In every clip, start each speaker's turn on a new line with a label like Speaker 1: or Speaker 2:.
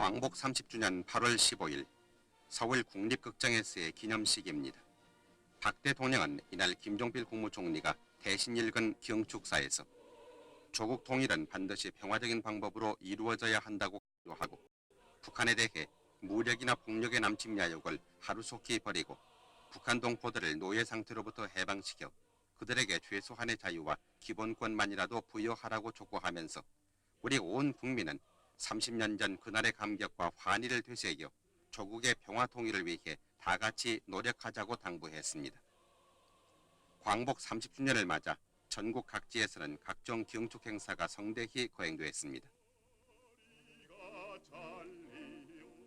Speaker 1: 광복 30주년 8월 15일 서울 국립극장에서의 기념식입니다. 박 대통령은 이날 김종필 국무총리가 대신 읽은 경축사에서 조국 통일은 반드시 평화적인 방법으로 이루어져야 한다고 강조하고 북한에 대해 무력이나 폭력의 남침 야욕을 하루속히 버리고 북한 동포들을 노예 상태로부터 해방시켜 그들에게 최소한의 자유와 기본권만이라도 부여하라고 촉구하면서 우리 온 국민은 30년 전 그날의 감격과 환희를 되새겨 조국의 평화 통일을 위해 다 같이 노력하자고 당부했습니다. 광복 30주년을 맞아 전국 각지에서는 각종 경축 행사가 성대히 거행되었습니다.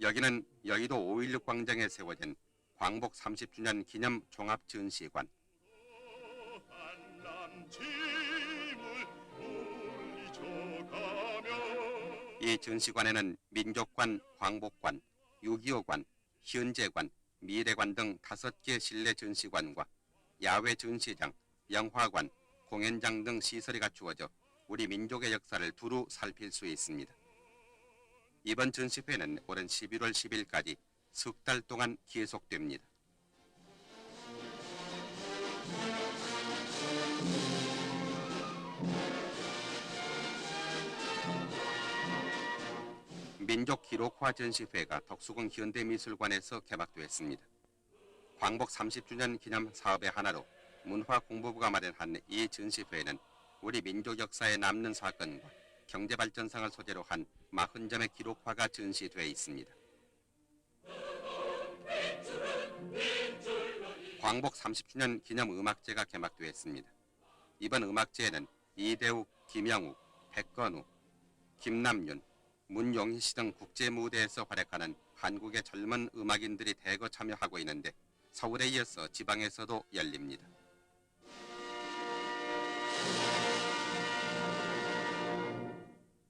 Speaker 1: 여기는 여의도 5.16 광장에 세워진 광복 30주년 기념 종합 전시관. 이 전시관에는 민족관, 광복관, 6.25관, 현재관, 미래관 등 다섯 개 실내 전시관과 야외 전시장, 영화관, 공연장 등 시설이 갖추어져 우리 민족의 역사를 두루 살필 수 있습니다. 이번 전시회는 오는 11월 10일까지 석 달 동안 계속됩니다. 민족 기록화 전시회가 덕수궁 현대미술관에서 개막되었습니다. 광복 30주년 기념 사업의 하나로 문화공부부가 마련한 이 전시회에는 우리 민족 역사에 남는 사건과 경제 발전상을 소재로 한 40점의 기록화가 전시되어 있습니다. 광복 30주년 기념 음악제가 개막되었습니다. 이번 음악제에는 이대욱, 김영욱, 백건우, 김남윤, 문용희 씨 등 국제 무대에서 활약하는 한국의 젊은 음악인들이 대거 참여하고 있는데 서울에 이어서 지방에서도 열립니다.